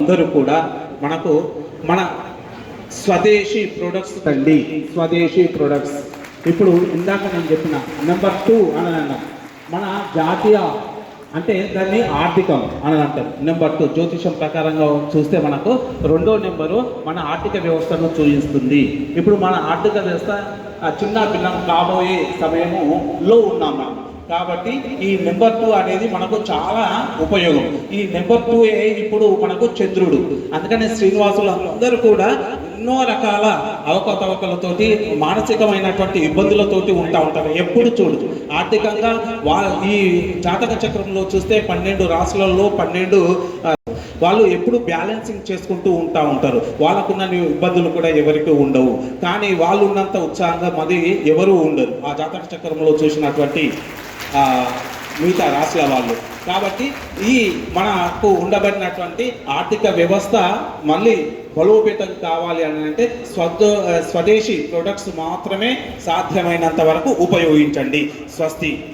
అందరూ కూడా మనకు మన స్వదేశీ ప్రొడక్ట్స్ అండి స్వదేశీ ప్రొడక్ట్స్ ఇప్పుడు ఇందాక నేను చెప్పిన నెంబర్ టూ అని మన జాతీయ అంటే దాన్ని ఆర్థికం అని అంటారు నెంబర్ టూ జ్యోతిషం ప్రకారంగా చూస్తే మనకు రెండో నెంబరు మన ఆర్థిక వ్యవస్థను చూపిస్తుంది ఇప్పుడు మన ఆర్థిక వ్యవస్థ చిన్న పిల్లం కాబోయే సమయములో ఉన్నాం మనం. కాబట్టి ఈ నెంబర్ టూ అనేది మనకు చాలా ఉపయోగం. ఈ నెంబర్ టూ ఇప్పుడు మనకు చంద్రుడు. అందుకనే శ్రీనివాసులు అందరూ కూడా ఎన్నో రకాల అవకతవకలతోటి మానసికమైనటువంటి ఇబ్బందులతోటి ఉంటా ఉంటారు. ఎప్పుడు చూడు. ఆర్థికంగా వా ఈ జాతక చక్రంలో చూస్తే పన్నెండు రాసులలో పన్నెండు వాళ్ళు ఎప్పుడు బ్యాలెన్సింగ్ చేసుకుంటూ ఉంటా ఉంటారు. వాళ్ళకున్న ఇబ్బందులు కూడా ఎవరికి ఉండవు. కానీ వాళ్ళు ఉన్నంత ఉత్సాహంగా మరి ఎవరు ఉండరు. ఆ జాతక చక్రంలో చూసినటువంటి మిగతా రాష్ట్రాల వాళ్ళు. కాబట్టి ఈ మనకు ఉండబడినటువంటి ఆర్థిక వ్యవస్థ మళ్ళీ బలోపేతం కావాలి అని అంటే స్వద స్వదేశీ ప్రొడక్ట్స్ మాత్రమే సాధ్యమైనంత వరకు ఉపయోగించండి. స్వస్తి.